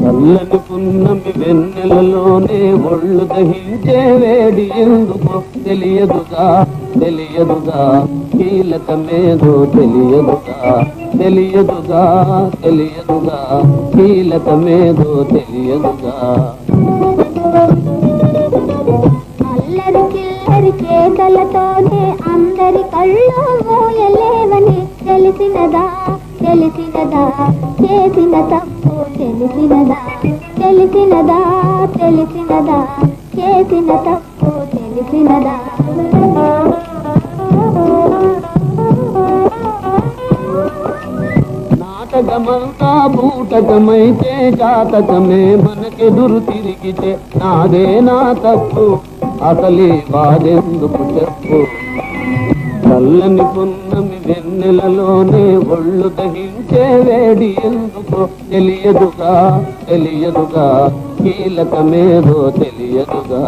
చల్లని పున్నమి వెన్నెలలోనే ఒళ్ళు దహించే వేడి ఎందుకో తెలియదుగా తెలియదుగా కీలకమేదో తెలియదుగా తెలియదుగా తెలియదుగా కీలకమేదో తెలియదుగా. అందరి చేతలతోనే అందరి కళ్ళు మూయలేవని తెలిసినదా? తెలిసినదా? చేసిన తప్పు తెలిసినదా? తెలిసినదా? తెలిసినదా? చేసిన తప్పు తెలిసినదా? నాటకమంతా బూటకమైతే జాతకమే మనకెదురు తిరిగితే నాదే నా తప్పు. అసలే వాదెందుకు చెప్పు? చల్లని పున్నమి వెన్నెలలోనే ఒళ్ళు దహించే వేడి ఎందుకో? తెలియదుగా తెలియదుగా కీలకమేదో తెలియదుగా.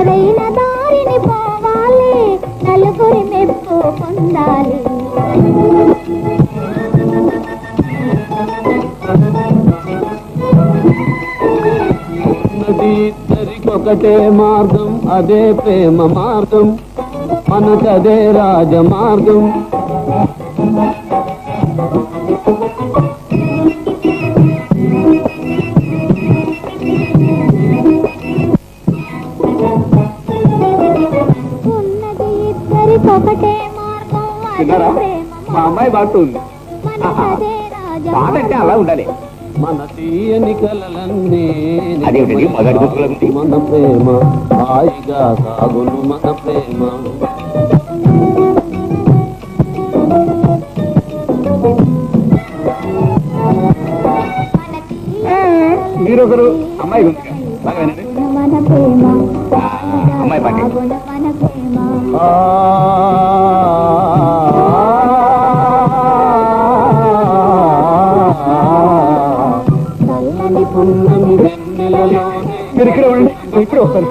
సరైన దారిని పోవాలి నలుగురి మెప్పు పొందాలి. ఒకటే మార్గం అదే ప్రేమ మార్గం మనకదే రాజ మార్గం విన్నారా? మా అమ్మాయి పాట అంటే అలా ఉండాలి. మన తీయని కలలన్నీ ప్రేమ హాయిగా సాగును మన ప్రేమ. మీరు ఒకరు అమ్మాయి గుంతుగా బాగా వినండి. అమ్మాయి పాట. మీరు ఇక్కడ ఉండండి. నేను ఇక్కడే వస్తాను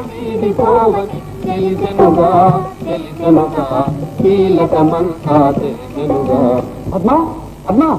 పద్మా పద్మా.